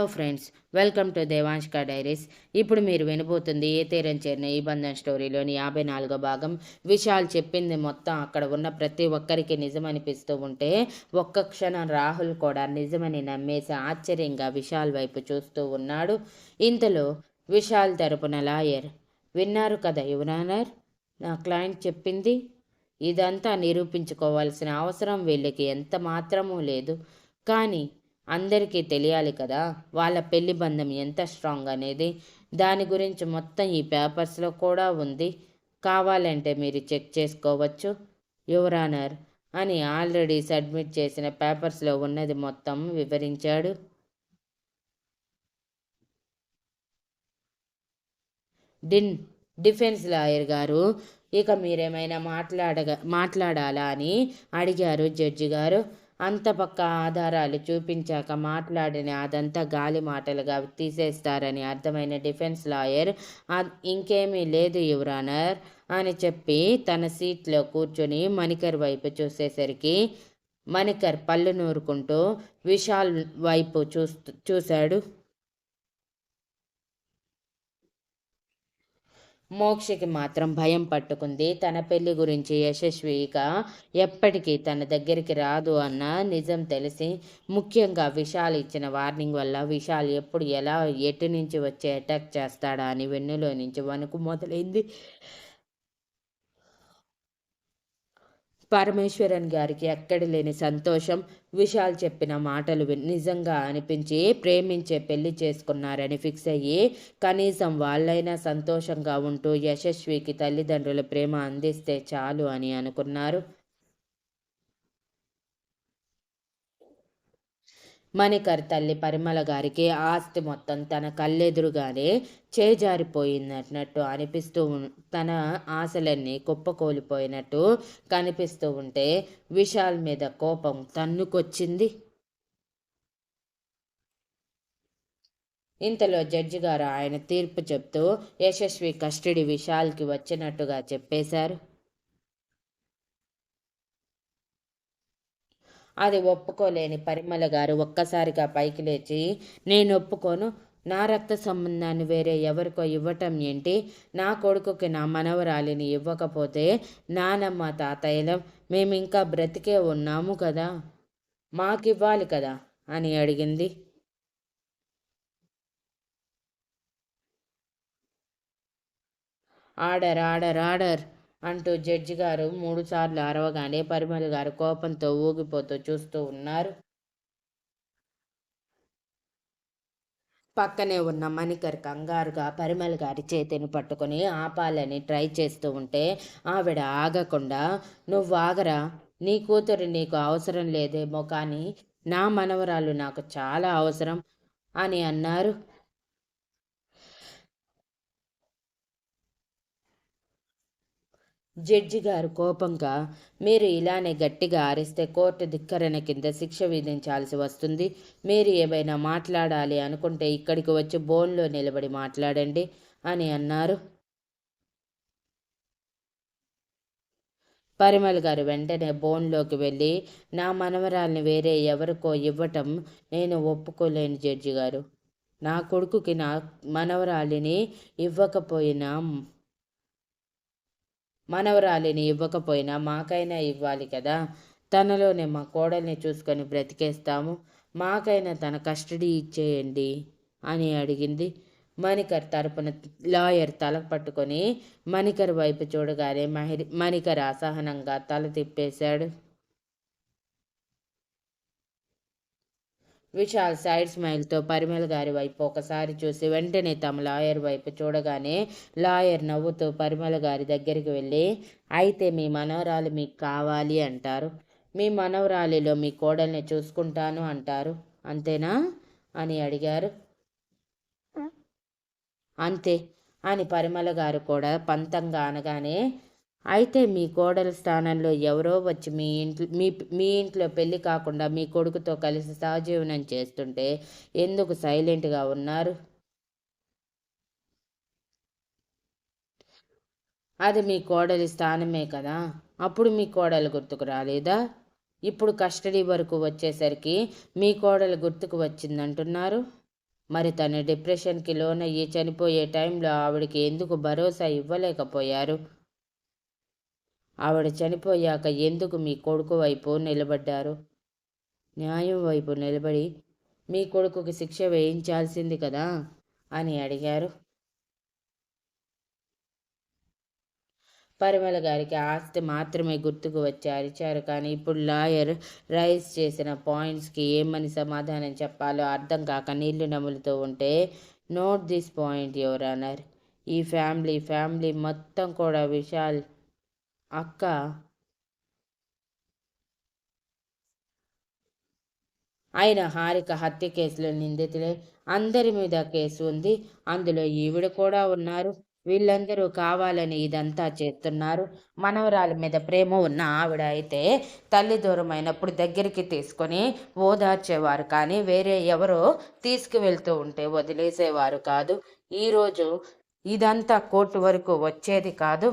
Hello friends welcome to Devanshka diaries. ఇప్పుడు మీరు వినబోతుంది ఏ తీరం చేరిన ఈ బంధం స్టోరీలోని యాభై నాలుగో భాగం. విశాల్ చెప్పింది మొత్తం అక్కడ ఉన్న ప్రతి ఒక్కరికి నిజమనిపిస్తూ ఉంటే ఒక్క క్షణం రాహుల్ కూడా నిజమని నమ్మేసి ఆశ్చర్యంగా విశాల్ వైపు చూస్తూ ఉన్నాడు. ఇంతలో విశాల్ తరపున లాయర్ విన్నారు కదా యువనానర్ నా క్లయింట్ చెప్పింది. ఇదంతా నిరూపించుకోవాల్సిన అవసరం వీళ్ళకి ఎంత మాత్రమూ లేదు. కానీ అందరికీ తెలియాలి కదా వాళ్ళ పెళ్ళి బంధం ఎంత స్ట్రాంగ్ అనేది. దాని గురించి మొత్తం ఈ పేపర్స్లో కూడా ఉంది. కావాలంటే మీరు చెక్ చేసుకోవచ్చు. యువరానర్ అని ఆల్రెడీ సబ్మిట్ చేసిన పేపర్స్లో ఉన్నది మొత్తం వివరించాడు. డిన్ డిఫెన్స్ లాయర్ గారు ఇక మీరేమైనా మాట్లాడగా మాట్లాడాలా అని అడిగారు జడ్జి గారు. అంత పక్క ఆధారాలు చూపించాక మాట్లాడిన అదంతా గాలి మాటలుగా తీసేస్తారని అర్థమైన డిఫెన్స్ లాయర్ ఇంకేమీ లేదు యువరానర్ అని చెప్పి తన సీట్లో కూర్చొని మణికర్ వైపు చూసేసరికి మణికర్ పళ్ళు నూరుకుంటూ విశాల్ వైపు చూస్తూ చూశాడు. మోక్షకి మాత్రం భయం పట్టుకుంది. తన పెళ్ళి గురించి యశస్విగా ఎప్పటికీ తన దగ్గరికి రాదు అన్న నిజం తెలిసి ముఖ్యంగా విశాల్ ఇచ్చిన వార్నింగ్ వల్ల విశాల్ ఎప్పుడు ఎలా ఎటు నుంచి వచ్చి అటాక్ చేస్తాడా అని వెన్నులో నుంచి వణుకు మొదలైంది. పరమేశ్వరన్ గారికి ఎక్కడ లేని సంతోషం విశాల్ చెప్పిన మాటలు నిజంగా అనిపించి ప్రేమించే పెళ్ళి చేసుకున్నారని ఫిక్స్ అయ్యి కనీసం వాళ్ళైనా సంతోషంగా ఉంటూ యశస్వికి తల్లిదండ్రుల ప్రేమ అందిస్తే చాలు అని అనుకున్నారు. మణికర్ తల్లి పరిమళ గారికి ఆస్తి మొత్తం తన కళ్ళెదురుగానే చేజారిపోయినట్టు అనిపిస్తూ తన ఆశలన్నీ కుప్పకూలిపోయినట్టు కనిపిస్తూ ఉంటే విశాల్ మీద కోపం తన్నుకొచ్చింది. ఇంతలో జడ్జి గారు ఆయన తీర్పు చెప్తూ యశస్వి కస్టడీ విశాల్కి వచ్చినట్టుగా చెప్పేశారు. అది ఒప్పుకోలేని పరిమళ గారు ఒక్కసారిగా పైకి లేచి నేను ఒప్పుకోను. నా రక్త సంబంధాన్ని వేరే ఎవరికో ఇవ్వటం ఏంటి? నా కొడుకుకి నా మనవరాలిని ఇవ్వకపోతే నానమ్మ తాతయ్యలం మేము ఇంకా బ్రతికే ఉన్నాము కదా? మాకివ్వాలి కదా? అని అడిగింది. Order order order. అంటూ జడ్జి గారు మూడుసార్లు అరవగానే పరిమళ గారు కోపంతో ఊగిపోతూ చూస్తూ ఉన్నారు. పక్కనే ఉన్న మణికర్ కంగారుగా పరిమళ గారి చేతిని పట్టుకొని ఆపాలని ట్రై చేస్తూ ఉంటే ఆవిడ ఆగకుండా నువ్వు ఆగరా? నీ కూతురు నీకు అవసరం లేదేమో కానీ నా మనవరాలు నాకు చాలా అవసరం అని అన్నారు. జడ్జి గారు కోపంగా మీరు ఇలానే గట్టిగా ఆరిస్తే కోర్టు ధిక్కరణ కింద శిక్ష విధించాల్సి వస్తుంది. మీరు ఏమైనా మాట్లాడాలి అనుకుంటే ఇక్కడికి వచ్చి బోన్లో నిలబడి మాట్లాడండి అని అన్నారు. పరిమల్ గారు వెంటనే బోన్లోకి వెళ్ళి నా మనవరాల్ని వేరే ఎవరికో ఇవ్వటం నేను ఒప్పుకోలేను జడ్జి గారు. నా కొడుకుకి నా మనవరాలిని ఇవ్వకపోయినా మనవరాలిని ఇవ్వకపోయినా మాకైనా ఇవ్వాలి కదా. తనలోనే మా కోడల్ని చూసుకొని బ్రతికేస్తాము. మాకైనా తన కస్టడీ ఇచ్చేయండి అని అడిగింది. మణికర్ తరపున లాయర్ తల పట్టుకొని మణికర్ వైపు చూడగానే మహి మణికర్ అసహనంగా తల తిప్పేశాడు. విశాల్ సైడ్ స్మైల్తో పరిమళ గారి వైపు ఒకసారి చూసి వెంటనే తమ లాయర్ వైపు చూడగానే లాయర్ నవ్వుతూ పరిమళ గారి దగ్గరికి వెళ్ళి అయితే మీ మనవరాలు మీకు కావాలి అంటారు. మీ మనవరాలిలో మీ కోడల్ని చూసుకుంటాను అంటారు. అంతేనా? అని అడిగారు. అంతే అని పరిమళ గారు కూడా పంతంగా అనగానే అయితే మీ కోడల స్థానంలో ఎవరో వచ్చి మీ ఇంట్లో మీ మీ ఇంట్లో పెళ్ళి కాకుండా మీ కొడుకుతో కలిసి సహజీవనం చేస్తుంటే ఎందుకు సైలెంట్గా ఉన్నారు? అది మీ కోడలి స్థానమే కదా. అప్పుడు మీ కోడలు గుర్తుకు రాలేదా? ఇప్పుడు కస్టడీ వరకు వచ్చేసరికి మీ కోడలు గుర్తుకు వచ్చిందంటున్నారు. మరి తను డిప్రెషన్కి లోనయ్యి చనిపోయే టైంలో ఆవిడకి ఎందుకు భరోసా ఇవ్వలేకపోయారు? ఆవిడ చనిపోయాక ఎందుకు మీ కొడుకు వైపు నిలబడ్డారు? న్యాయం వైపు నిలబడి మీ కొడుకుకి శిక్ష వేయించాల్సింది కదా? అని అడిగారు. పరిమళ గారికి ఆస్తి మాత్రమే గుర్తుకు వచ్చి అరిచారు కానీ ఇప్పుడు లాయర్ రైజ్ చేసిన పాయింట్స్కి ఏమని సమాధానం చెప్పాలో అర్థం కాక నీళ్ళు నములుతూ ఉంటే note this point your honour ఈ ఫ్యామిలీ ఫ్యామిలీ మొత్తం కూడా విశాల్ అక్క. ఆయన హారిక హత్య కేసులో నిందితులే అందరి మీద కేసు ఉంది. అందులో ఈవిడ కూడా ఉన్నారు. వీళ్ళందరూ కావాలని ఇదంతా చేస్తున్నారు. మనవరాల మీద ప్రేమ ఉన్న ఆవిడ అయితే తల్లి దూరం అయినప్పుడు దగ్గరికి తీసుకొని ఓదార్చేవారు కానీ వేరే ఎవరో తీసుకువెళ్తూ ఉంటే వదిలేసేవారు కాదు. ఈరోజు ఇదంతా కోర్టు వరకు వచ్చేది కాదు.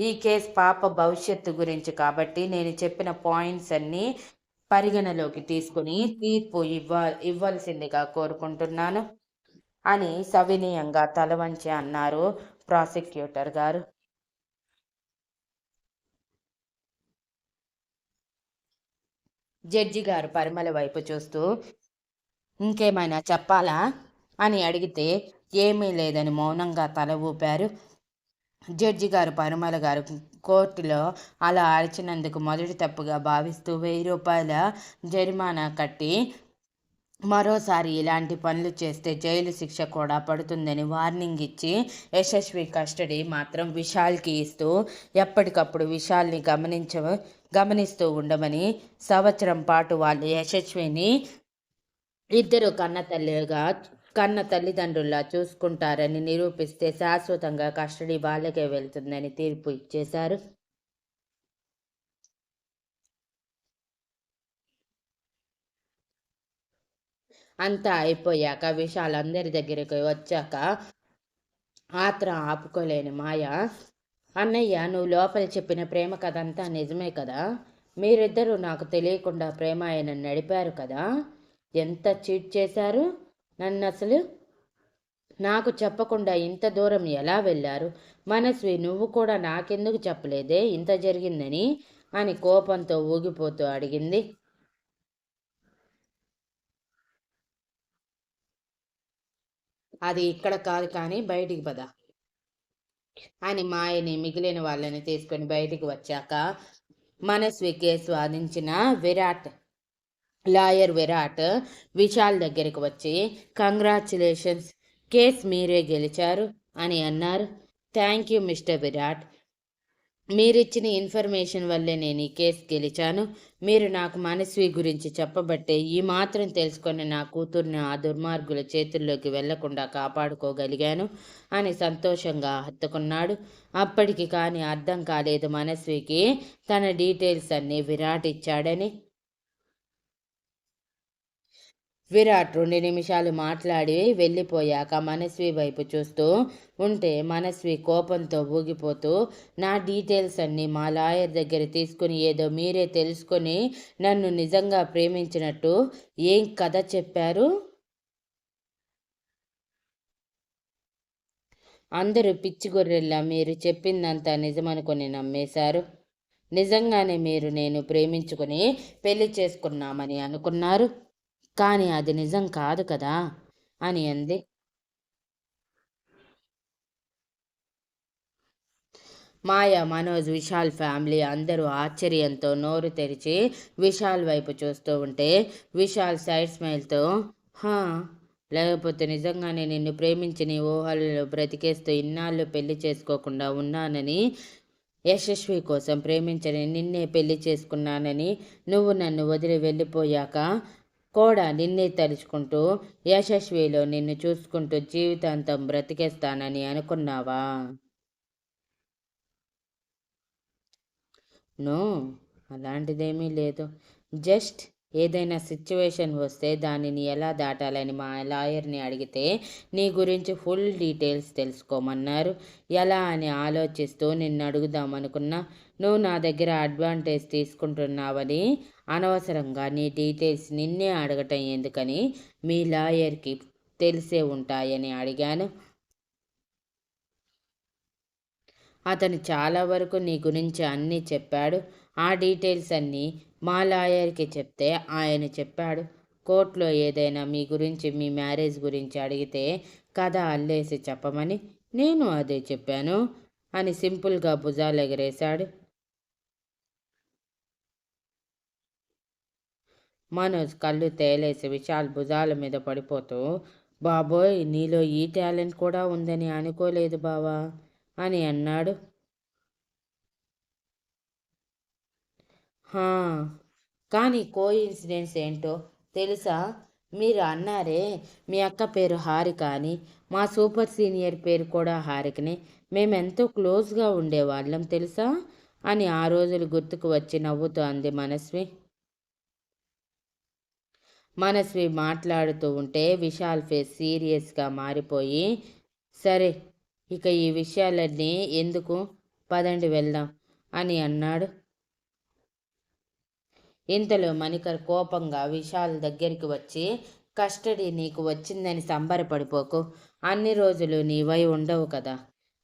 ఈ కేసు పాప భవిష్యత్తు గురించి కాబట్టి నేను చెప్పిన పాయింట్స్ అన్నీ పరిగణలోకి తీసుకుని తీర్పు ఇవ్వ ఇవ్వాల్సిందిగా కోరుకుంటున్నాను అని సవినీయంగా తలవంచి అన్నారు ప్రాసిక్యూటర్ గారు. జడ్జి గారు పరిమళ వైపు చూస్తూ ఇంకేమైనా చెప్పాలా? అని అడిగితే ఏమీ లేదని మౌనంగా తల ఊపారు. జడ్జి గారు పరుమల గారు కోర్టులో అలా అరిచినందుకు మొదటి తప్పుగా భావిస్తూ వెయ్యి రూపాయల జరిమానా కట్టి మరోసారి ఇలాంటి పనులు చేస్తే జైలు శిక్ష కూడా పడుతుందని వార్నింగ్ ఇచ్చి యశస్వి కస్టడీ మాత్రం విశాల్కి ఇస్తూ ఎప్పటికప్పుడు విశాల్ని గమనించ గమనిస్తూ ఉండమని సంవత్సరం పాటు వాళ్ళు యశస్విని ఇద్దరు కన్న తల్లిగా కన్న తల్లిదండ్రుల్లా చూసుకుంటారని నిరూపిస్తే శాశ్వతంగా కస్టడీ వాళ్ళకే వెళ్తుందని తీర్పు ఇచ్చేశారు. అంతా అయిపోయాక విషయాలందరి అందరి దగ్గరికి వచ్చాక ఆత్రం ఆపుకోలేని మాయ అన్నయ్య నువ్వు లోపల చెప్పిన ప్రేమ కథ అంతా నిజమే కదా? మీరిద్దరూ నాకు తెలియకుండా ప్రేమ ఆయన నడిపారు కదా? ఎంత చీట్ చేశారు? నన్ను అసలు నాకు చెప్పకుండా ఇంత దూరం ఎలా వెళ్ళారు? మనస్వి నువ్వు కూడా నాకెందుకు చెప్పలేదే? ఇంత జరిగిందని అని కోపంతో ఊగిపోతూ అడిగింది. అది ఇక్కడ కాదు కానీ బయటికి పద అని మాయని మిగిలిన వాళ్ళని తీసుకొని బయటికి వచ్చాక మనస్వి కేసు వాదించిన విరాట్ లాయర్ విరాట్ విశాల్ దగ్గరికి వచ్చి కంగ్రాచులేషన్స్ కేస్ మీరే గెలిచారు అని అన్నారు. Thank you mister Virat. మీరిచ్చిన ఇన్ఫర్మేషన్ వల్లే నేను ఈ కేసు గెలిచాను. మీరు నాకు మనస్వి గురించి చెప్పబట్టే ఈ మాత్రం తెలుసుకొని నా కూతుర్ని ఆ దుర్మార్గుల చేతుల్లోకి వెళ్ళకుండా కాపాడుకోగలిగాను అని సంతోషంగా హత్తుకున్నాడు. అప్పటికి కానీ అర్థం కాలేదు మనస్వికి. తన డీటెయిల్స్ అన్నీ విరాట్ ఇచ్చాడని విరాట్ రెండు నిమిషాలు మాట్లాడి వెళ్ళిపోయాక మనస్వి వైపు చూస్తూ ఉంటే మనస్వి కోపంతో ఊగిపోతూ నా డీటెయిల్స్ అన్నీ మా లాయర్ దగ్గర తీసుకుని ఏదో మీరే తెలుసుకొని నన్ను నిజంగా ప్రేమించినట్టు ఏం కథ చెప్పారు? అందరూ పిచ్చి గొర్రెల్లా మీరు చెప్పిందంతా నిజమనుకొని నమ్మేశారు. నిజంగానే మీరు నేను ప్రేమించుకుని పెళ్ళి చేసుకున్నామని అనుకున్నారు. కానీ అది నిజం కాదు కదా? అని అంది. మాయ మనోజ్ విశాల్ ఫ్యామిలీ అందరూ ఆశ్చర్యంతో నోరు తెరిచి విశాల్ వైపు చూస్తూ ఉంటే విశాల్ సైడ్ స్మైల్తో హా లేకపోతే నిజంగానే నిన్ను ప్రేమించి నీ ఊహల్లో బ్రతికేస్తూ ఇన్నాళ్ళు పెళ్ళి చేసుకోకుండా ఉన్నానని యశస్వి కోసం ప్రేమించని నిన్నే పెళ్ళి చేసుకున్నానని నువ్వు నన్ను వదిలి వెళ్ళిపోయాక కూడా నిన్నే తలుచుకుంటూ యశస్విలో నిన్ను చూసుకుంటూ జీవితాంతం బ్రతికేస్తానని అనుకున్నావా? నో అలాంటిదేమీ లేదు. జస్ట్ ఏదైనా సిచ్యువేషన్ వస్తే దానిని ఎలా దాటాలని మా లాయర్ని అడిగితే నీ గురించి ఫుల్ డీటెయిల్స్ తెలుసుకోమన్నారు. ఎలా అని ఆలోచిస్తూ నిన్ను అడుగుదామనుకున్నా నువ్వు నా దగ్గర అడ్వాంటేజ్ తీసుకుంటున్నావని అనవసరంగా నీ డీటెయిల్స్ నిన్నే అడగటం ఎందుకని మీ లాయర్కి తెలిసే ఉంటాయని అడిగాను. అతను చాలా వరకు నీ గురించి అన్నీ చెప్పాడు. ఆ డీటెయిల్స్ అన్నీ మా లాయర్కి చెప్తే ఆయన చెప్పాడు. కోర్టులో ఏదైనా మీ గురించి మీ మ్యారేజ్ గురించి అడిగితే కథ అల్లేసి చెప్పమని నేను అదే చెప్పాను అని సింపుల్గా భుజాలు ఎగరేశాడు. మనోజ్ కళ్ళు తేలేసి విశాల్ భుజాల మీద పడిపోతూ బాబోయ్ నీలో ఈ టాలెంట్ కూడా ఉందని అనుకోలేదు బావా అని అన్నాడు. కానీ కో ఇన్సిడెంట్స్ ఏంటో తెలుసా? మీరు అన్నారే మీ అక్క పేరు హారిక అని మా సూపర్ సీనియర్ పేరు కూడా హారికనే మేమెంతో క్లోజ్గా ఉండేవాళ్ళం తెలుసా? అని ఆ రోజులు గుర్తుకు వచ్చి నవ్వుతూ అంది మనస్వి. మనస్వి మాట్లాడుతూ ఉంటే విశాల్ ఫేస్ సీరియస్గా మారిపోయి సరే ఇక ఈ విషయాలన్నీ ఎందుకు? పదండి వెళ్దాం అని అన్నాడు. ఇంతలో మణికర్ కోపంగా విశాల్ దగ్గరికి వచ్చి కస్టడీ నీకు వచ్చిందని సంబరపడిపోకు. అన్ని రోజులు నీవై ఉండవు కదా?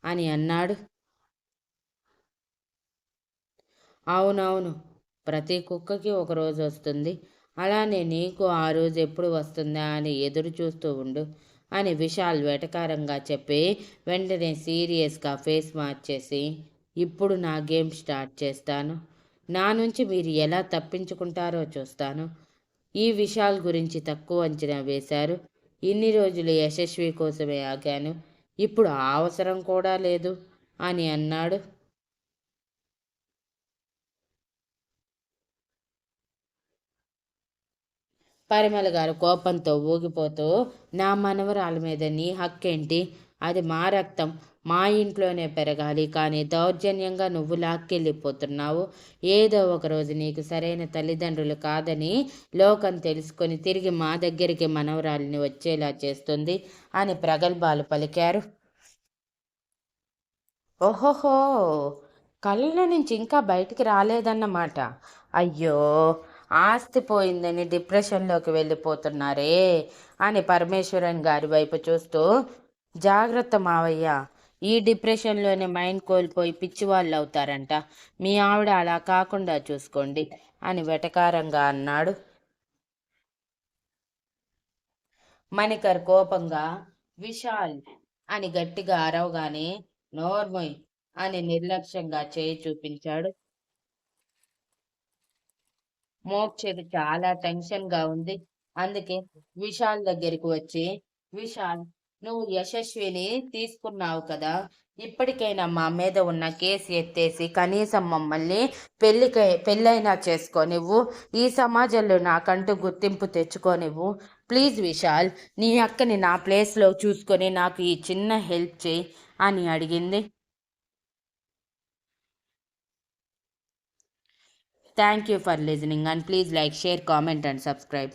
అని అన్నాడు. అవునవును. ప్రతి కుక్కకి ఒక రోజు వస్తుంది. అలానే నీకు ఆ రోజు ఎప్పుడు వస్తుందా అని ఎదురు చూస్తూ ఉండు అని విశాల్ వెటకారంగా చెప్పి వెంటనే సీరియస్గా ఫేస్ మార్చేసి ఇప్పుడు నా గేమ్ స్టార్ట్ చేస్తాను. నా నుంచి మీరు ఎలా తప్పించుకుంటారో చూస్తాను. ఈ విషయాల గురించి తక్కువ అంచనా వేశారు. ఇన్ని రోజులు యశస్వి కోసమే ఆగాను. ఇప్పుడు అవసరం కూడా లేదు అని అన్నాడు. పరిమళ గారు కోపంతో ఊగిపోతూ నా మనవరాల మీద నీ హక్కేంటి? అది మా రక్తం మా ఇంట్లోనే పెరగాలి. కానీ దౌర్జన్యంగా నువ్వు లాక్కెళ్ళిపోతున్నావు. ఏదో ఒకరోజు నీకు సరైన తల్లిదండ్రులు కాదని లోకం తెలుసుకొని తిరిగి మా దగ్గరికి మనవరాలిని వచ్చేలా చేస్తుంది అని ప్రగల్భాలు పలికారు. ఓహోహో! కళ్ళ నుంచి ఇంకా బయటికి రాలేదన్నమాట. అయ్యో! ఆస్తి పోయిందని డిప్రెషన్లోకి వెళ్ళిపోతున్నారే అని పరమేశ్వరన్ గారి వైపు చూస్తూ జాగ్రత్త మావయ్య. ఈ డిప్రెషన్లోనే మైండ్ కోల్పోయి పిచ్చివాళ్ళు అవుతారంట మీ ఆవిడ అలా కాకుండా చూసుకోండి అని వెటకారంగా అన్నాడు. మణికర్ కోపంగా విశాల్ అని గట్టిగా అరవగానే నోర్మోయ్ అని నిర్లక్ష్యంగా చేయి చూపించాడు. మోక్షకి చాలా టెన్షన్గా ఉంది. అందుకే విశాల్ దగ్గరికి వచ్చి విశాల్ నువ్వు యశస్విని తీసుకున్నావు కదా. ఇప్పటికైనా మా మీద ఉన్న కేసు ఎత్తేసి కనీసం మమ్మల్ని పెళ్ళికై పెళ్ళైనా చేసుకోనివ్వు ఈ సమాజంలో నాకంటూ గుర్తింపు తెచ్చుకోనివ్వు ప్లీజ్ విశాల్ నీ అక్కని నా ప్లేస్లో చూసుకొని నాకు ఈ చిన్న హెల్ప్ చేయి అని అడిగింది. Thank you for listening and please like share comment and subscribe.